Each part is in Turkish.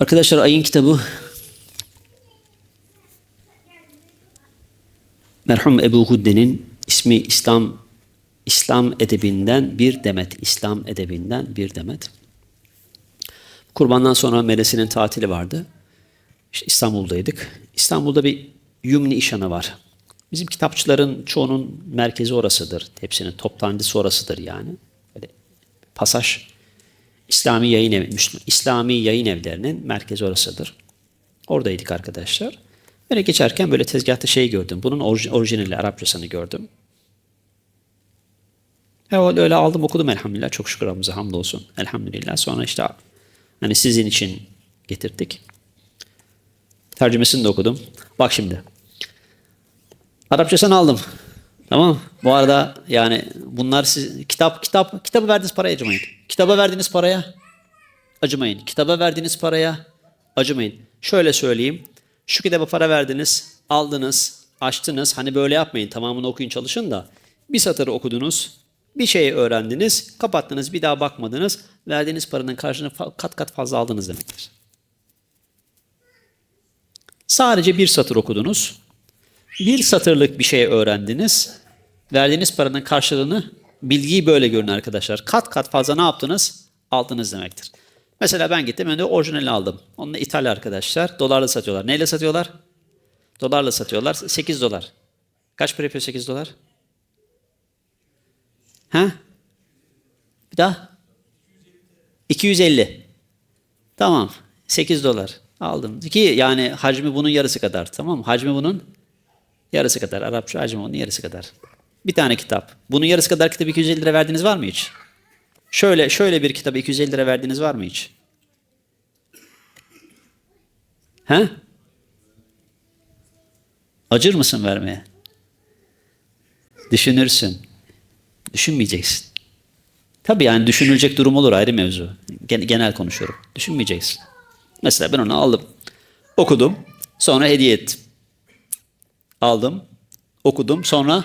Arkadaşlar ayın kitabı merhum Ebu Hudde'nin ismi İslam İslam edebinden bir demet. İslam edebinden bir demet. Kurbandan sonra Medrese'nin tatili vardı. İşte İstanbul'daydık. İstanbul'da bir Yumni İşanı var. Bizim kitapçıların çoğunun merkezi orasıdır. Hepsinin toptancısı orasıdır yani. Böyle pasaj İslami yayın evi, Müslüman, İslami yayın evlerinin merkezi orasıdır. Oradaydık arkadaşlar. Böyle geçerken böyle tezgahta şey gördüm. Bunun orij- orijinali Arapçasını gördüm. Evet öyle aldım okudum elhamdülillah. Çok şükür Rabbimize hamdolsun. Elhamdülillah. Sonra işte hani sizin için getirdik. Tercümesini de okudum. Bak şimdi. Arapçasını aldım. Tamam? Bu arada yani bunlar siz kitap kitap kitabı verdiğiniz paraya acımayın. Kitaba verdiğiniz paraya acımayın. Kitaba verdiğiniz paraya acımayın. Şöyle söyleyeyim. Şu kitaba para verdiniz, aldınız, açtınız. Hani böyle yapmayın. Tamamını okuyun çalışın da. Bir satırı okudunuz. Bir şeyi öğrendiniz, kapattınız, bir daha bakmadınız. Verdiğiniz paranın karşılığını kat kat fazla aldınız demektir. Sadece bir satır okudunuz. Bir satırlık bir şey öğrendiniz. Verdiğiniz paranın karşılığını bilgiyi böyle görün arkadaşlar. Kat kat fazla ne yaptınız? Aldınız demektir. Mesela ben gittim önce orijinalini aldım. Onunla ithal arkadaşlar. Dolarla satıyorlar. Neyle satıyorlar? Dolarla satıyorlar. 8 dolar. Kaç para yapıyor 8 dolar? Ha? Bir daha? 250. Tamam. 8 dolar. Aldım. Ki yani hacmi bunun yarısı kadar. Tamam? Hacmi bunun yarısı kadar. Arapça hacmi bunun yarısı kadar. Bir tane kitap. Bunun yarısı kadar kitap 250 lira verdiniz var mı hiç? Şöyle şöyle bir kitap 250 lira verdiniz var mı hiç? He? Acır mısın vermeye? Düşünürsün. Düşünmeyeceksin. Tabii yani düşünülecek durum olur ayrı mevzu. Gen- Genel konuşuyorum. Düşünmeyeceksin. Mesela ben onu aldım. Okudum. Sonra hediye ettim. Aldım. Okudum. Sonra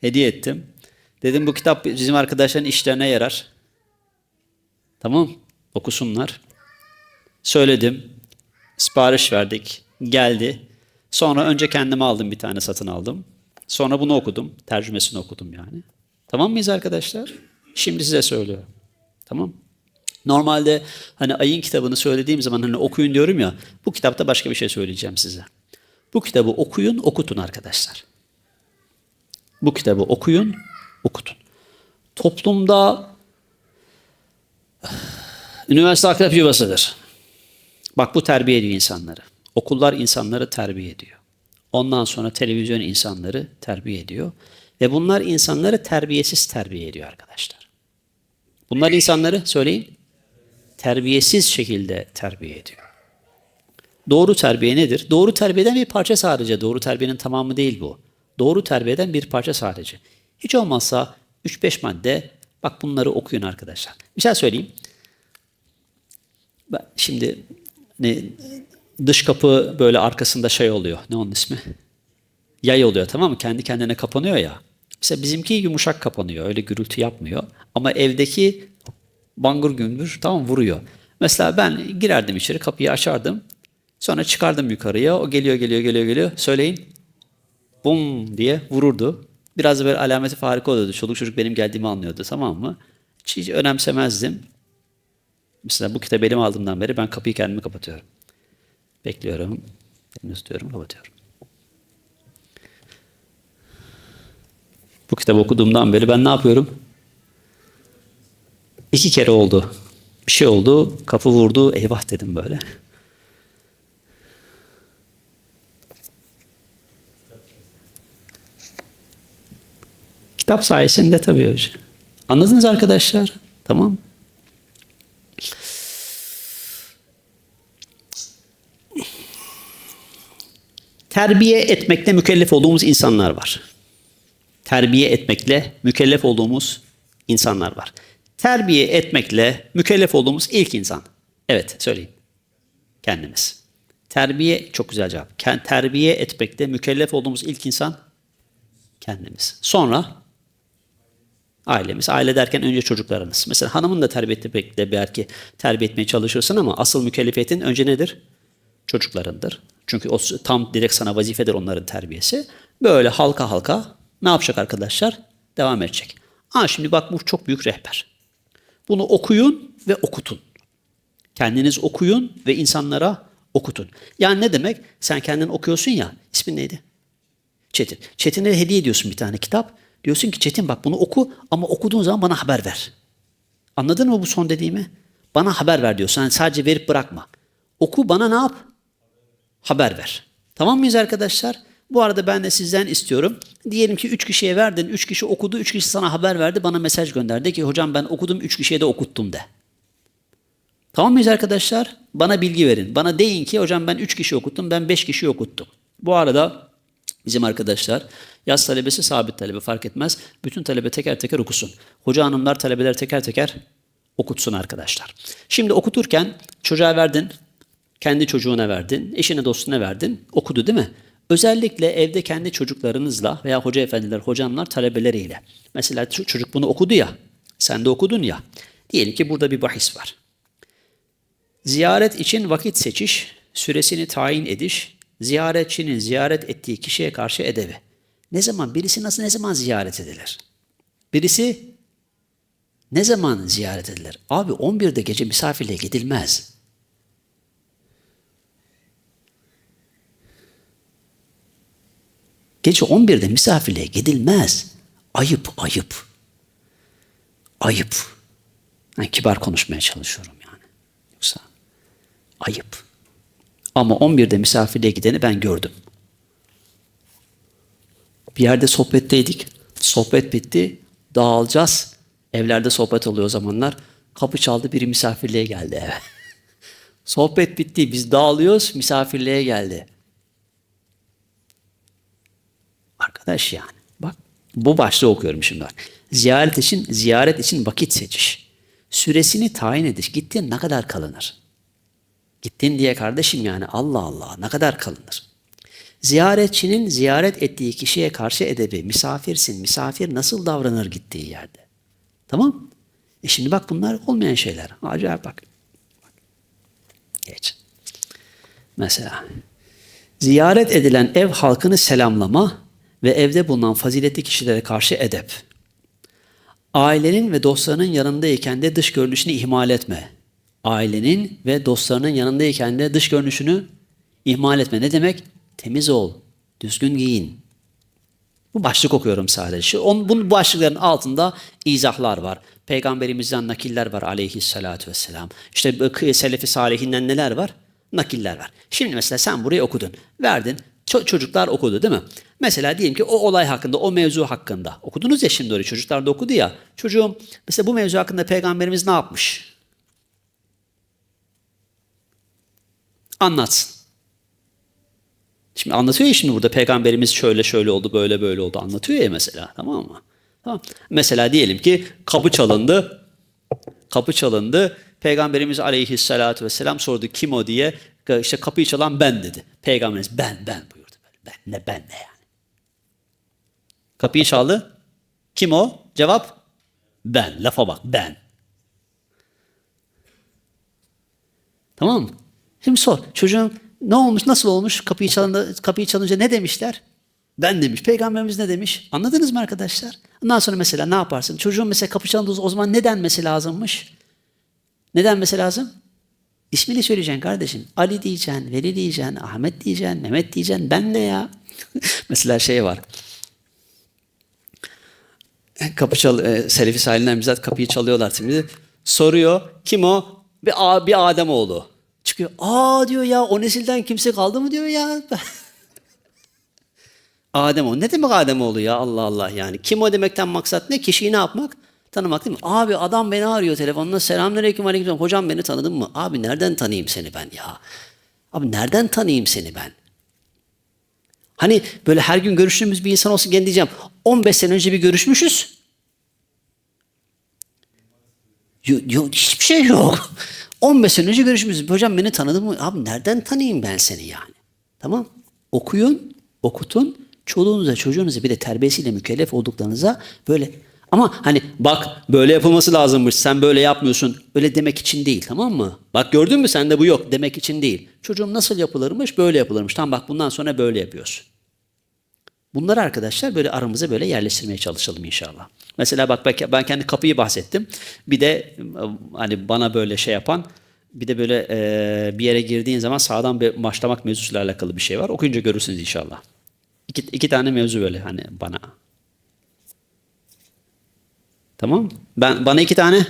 hediye ettim. Dedim bu kitap bizim arkadaşların işlerine yarar. Tamam. Okusunlar. Söyledim. Sipariş verdik. Geldi. Sonra önce kendime aldım bir tane satın aldım. Sonra bunu okudum. Tercümesini okudum yani. Tamam mıyız arkadaşlar? Şimdi size söylüyorum. Tamam. Normalde hani ayın kitabını söylediğim zaman hani okuyun diyorum ya. Bu kitapta başka bir şey söyleyeceğim size. Bu kitabı okuyun, okutun arkadaşlar. Bu kitabı okuyun, okutun. Toplumda üniversite akrep yuvasıdır. Bak bu terbiye ediyor insanları. Okullar insanları terbiye ediyor. Ondan sonra televizyon insanları terbiye ediyor. Ve bunlar insanları terbiyesiz terbiye ediyor arkadaşlar. Bunlar insanları söyleyin terbiyesiz şekilde terbiye ediyor. Doğru terbiye nedir? Doğru terbiyeden bir parça sadece. Doğru terbiyenin tamamı değil bu. Doğru terbiyeden bir parça sadece. Hiç olmazsa 3-5 madde bak bunları okuyun arkadaşlar. Bir şey söyleyeyim. Ben şimdi ne, dış kapı böyle arkasında şey oluyor. Ne onun ismi? Yay oluyor tamam mı? Kendi kendine kapanıyor ya. Mesela bizimki yumuşak kapanıyor. Öyle gürültü yapmıyor. Ama evdeki bangır gümbür tamam vuruyor. Mesela ben girerdim içeri kapıyı açardım. Sonra çıkardım yukarıya. O geliyor geliyor geliyor geliyor. Söyleyin. Bum diye vururdu. Biraz da böyle alameti farika oluyordu. Çoluk çocuk benim geldiğimi anlıyordu tamam mı? Hiç, önemsemezdim. Mesela bu kitabı elime aldığımdan beri ben kapıyı kendimi kapatıyorum. Bekliyorum. Elini tutuyorum, kapatıyorum. Bu kitabı okuduğumdan beri ben ne yapıyorum? İki kere oldu. Bir şey oldu, kapı vurdu, eyvah dedim böyle. Kitap sayesinde tabii hocam. Anladınız arkadaşlar? Tamam. Terbiye etmekle mükellef olduğumuz insanlar var. Terbiye etmekle mükellef olduğumuz insanlar var. Terbiye etmekle mükellef olduğumuz ilk insan. Evet, söyleyin. Kendimiz. Terbiye, çok güzel cevap. Terbiye etmekle mükellef olduğumuz ilk insan kendimiz. Sonra Ailemiz. Aile derken önce çocuklarınız. Mesela hanımın da terbiye etmekle belki terbiye etmeye çalışırsın ama asıl mükellefiyetin önce nedir? Çocuklarındır. Çünkü o tam direkt sana vazifedir onların terbiyesi. Böyle halka halka ne yapacak arkadaşlar? Devam edecek. Ha şimdi bak bu çok büyük rehber. Bunu okuyun ve okutun. Kendiniz okuyun ve insanlara okutun. Yani ne demek? Sen kendin okuyorsun ya. İsmin neydi? Çetin. Çetin'e hediye ediyorsun bir tane kitap. Diyorsun ki Çetin bak bunu oku ama okuduğun zaman bana haber ver. Anladın mı bu son dediğimi? Bana haber ver diyorsun. Yani sadece verip bırakma. Oku bana ne yap? Haber ver. Tamam mıyız arkadaşlar? Bu arada ben de sizden istiyorum. Diyelim ki üç kişiye verdin. Üç kişi okudu. Üç kişi sana haber verdi. Bana mesaj gönderdi ki hocam ben okudum. Üç kişiye de okuttum de. Tamam mıyız arkadaşlar? Bana bilgi verin. Bana deyin ki hocam ben 3 kişi okuttum, ben 5 kişi okuttum. Bu arada bizim arkadaşlar yaz talebesi sabit talebe fark etmez. Bütün talebe teker teker okusun. Hoca hanımlar talebeler teker teker okutsun arkadaşlar. Şimdi okuturken çocuğa verdin, kendi çocuğuna verdin, eşine dostuna verdin, okudu değil mi? Özellikle evde kendi çocuklarınızla veya hoca efendiler, hocanlar talebeleriyle. Mesela çocuk bunu okudu ya, sen de okudun ya. Diyelim ki burada bir bahis var. Ziyaret için vakit seçiş, süresini tayin ediş, ziyaretçinin ziyaret ettiği kişiye karşı edebi. Ne zaman, birisi nasıl, ne zaman ziyaret edilir? Birisi ne zaman ziyaret edilir? Abi 11'de gece misafirliğe gidilmez. Gece 11'de misafirliğe gidilmez. Ayıp, ayıp. Ayıp. Yani kibar konuşmaya çalışıyorum yani. Yoksa ayıp. Ama 11'de misafirliğe gideni ben gördüm. Bir yerde sohbetteydik. Sohbet bitti. Dağılacağız. Evlerde sohbet oluyor o zamanlar. Kapı çaldı biri misafirliğe geldi eve. sohbet bitti. Biz dağılıyoruz. Misafirliğe geldi. Arkadaş yani. Bak bu başlığı okuyorum şimdi bak. Ziyaret için ziyaret için vakit seçiş. Süresini tayin ediş. Gittin ne kadar kalınır? Gittin diye kardeşim yani Allah Allah ne kadar kalınır? Ziyaretçinin ziyaret ettiği kişiye karşı edebi, misafirsin, misafir nasıl davranır gittiği yerde? Tamam E şimdi bak bunlar olmayan şeyler. Acayip bak. Geç. Mesela ziyaret edilen ev halkını selamlama ve evde bulunan faziletli kişilere karşı edep. Ailenin ve dostlarının yanındayken de dış görünüşünü ihmal etme ailenin ve dostlarının yanındayken de dış görünüşünü ihmal etme. Ne demek? Temiz ol, düzgün giyin. Bu başlık okuyorum sadece. Şu, bu başlıkların altında izahlar var. Peygamberimizden nakiller var aleyhissalatü vesselam. İşte selefi salihinden neler var? Nakiller var. Şimdi mesela sen burayı okudun. Verdin. çocuklar okudu değil mi? Mesela diyelim ki o olay hakkında, o mevzu hakkında. Okudunuz ya şimdi orayı. Çocuklar da okudu ya. Çocuğum mesela bu mevzu hakkında peygamberimiz ne yapmış? Anlatsın. Şimdi anlatıyor ya şimdi burada peygamberimiz şöyle şöyle oldu, böyle böyle oldu anlatıyor ya mesela tamam mı? Tamam. Mesela diyelim ki kapı çalındı. Kapı çalındı. Peygamberimiz aleyhissalatu vesselam sordu kim o diye. İşte kapıyı çalan ben dedi. Peygamberimiz ben ben buyurdu. Ben ne ben ne yani. Kapıyı çaldı. Kim o? Cevap ben. Lafa bak ben. Tamam mı? Şimdi sor. Çocuğun ne olmuş, nasıl olmuş? Kapıyı çalınca, kapıyı çalınca ne demişler? Ben demiş. Peygamberimiz ne demiş? Anladınız mı arkadaşlar? Ondan sonra mesela ne yaparsın? Çocuğun mesela kapı çalındığı o zaman neden mesela lazımmış? Neden mesela lazım? İsmini söyleyeceksin kardeşim. Ali diyeceksin, Veli diyeceksin, Ahmet diyeceksin, Mehmet diyeceksin. Ben ne ya? mesela şey var. Kapı çal e, Selefi sahilinden bizzat kapıyı çalıyorlar şimdi. Soruyor. Kim o? Bir, bir Adem oğlu. Çıkıyor. Aa diyor ya o nesilden kimse kaldı mı diyor ya. Adem o. Ne demek Adem oğlu ya Allah Allah yani. Kim o demekten maksat ne? Kişiyi ne yapmak? Tanımak değil mi? Abi adam beni arıyor telefonla. Selamünaleyküm aleyküm. Hocam beni tanıdın mı? Abi nereden tanıyayım seni ben ya? Abi nereden tanıyayım seni ben? Hani böyle her gün görüştüğümüz bir insan olsun gene diyeceğim. 15 sene önce bir görüşmüşüz. Yok, yok hiçbir şey yok. 15 sene önce görüşmüşüz. Hocam beni tanıdın mı? Abi nereden tanıyayım ben seni yani? Tamam. Okuyun, okutun. Çoluğunuza, çocuğunuza bir de terbiyesiyle mükellef olduklarınıza böyle Ama hani bak böyle yapılması lazımmış sen böyle yapmıyorsun öyle demek için değil tamam mı? Bak gördün mü sende bu yok demek için değil. Çocuğum nasıl yapılırmış böyle yapılırmış. Tamam bak bundan sonra böyle yapıyorsun. Bunları arkadaşlar böyle aramıza böyle yerleştirmeye çalışalım inşallah. Mesela bak ben- kendi kapıyı bahsettim. Bir de e, hani bana böyle şey yapan bir de böyle e, bir yere girdiğin zaman sağdan bir başlamak mevzusuyla alakalı bir şey var. Okuyunca görürsünüz inşallah. İki, iki tane mevzu böyle hani bana. Tamam. Ben bana iki tane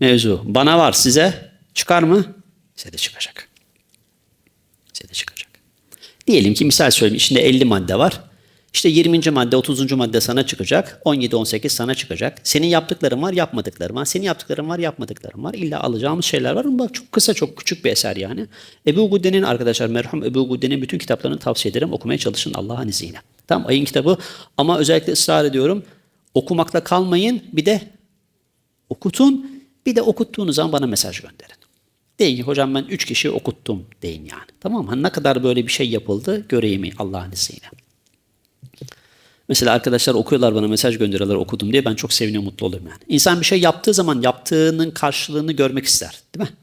mevzu. Bana var size çıkar mı? Size de çıkacak. Size de çıkacak. Diyelim ki misal söyleyeyim içinde 50 madde var. İşte 20. madde 30. madde sana çıkacak. 17 18 sana çıkacak. Senin yaptıkların var, yapmadıkların var. Senin yaptıkların var, yapmadıkların var. İlla alacağımız şeyler var bak çok kısa, çok küçük bir eser yani. Ebu Gudde'nin arkadaşlar merhum Ebu Gudde'nin bütün kitaplarını tavsiye ederim. Okumaya çalışın Allah'ın izniyle. Tamam ayın kitabı ama özellikle ısrar ediyorum. Okumakla kalmayın. Bir de okutun. Bir de okuttuğunuz zaman bana mesaj gönderin. Deyin ki hocam ben üç kişi okuttum deyin yani. Tamam mı? Hani ne kadar böyle bir şey yapıldı göreyim Allah'ın izniyle. Mesela arkadaşlar okuyorlar bana mesaj gönderiyorlar okudum diye ben çok seviniyorum mutlu oluyorum yani. İnsan bir şey yaptığı zaman yaptığının karşılığını görmek ister değil mi?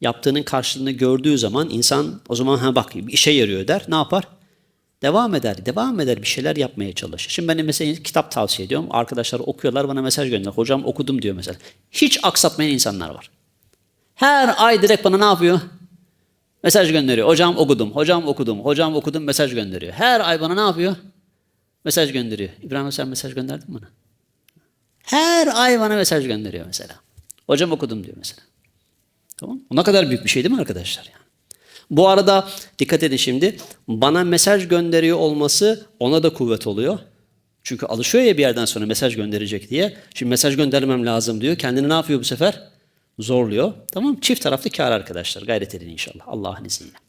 Yaptığının karşılığını gördüğü zaman insan o zaman ha bak işe yarıyor der. Ne yapar? Devam eder, devam eder bir şeyler yapmaya çalışır. Şimdi ben mesela kitap tavsiye ediyorum. Arkadaşlar okuyorlar bana mesaj gönderiyor. Hocam okudum diyor mesela. Hiç aksatmayan insanlar var. Her ay direkt bana ne yapıyor? Mesaj gönderiyor. Hocam okudum, hocam okudum, hocam okudum mesaj gönderiyor. Her ay bana ne yapıyor? Mesaj gönderiyor. İbrahim sen mesaj gönderdin bana? Her ay bana mesaj gönderiyor mesela. Hocam okudum diyor mesela. Tamam Bu ne kadar büyük bir şey değil mi arkadaşlar? Yani? Bu arada dikkat edin şimdi. Bana mesaj gönderiyor olması ona da kuvvet oluyor. Çünkü alışıyor ya bir yerden sonra mesaj gönderecek diye. Şimdi mesaj göndermem lazım diyor. Kendini ne yapıyor bu sefer? Zorluyor. Tamam Çift taraflı kar arkadaşlar. Gayret edin inşallah. Allah'ın izniyle.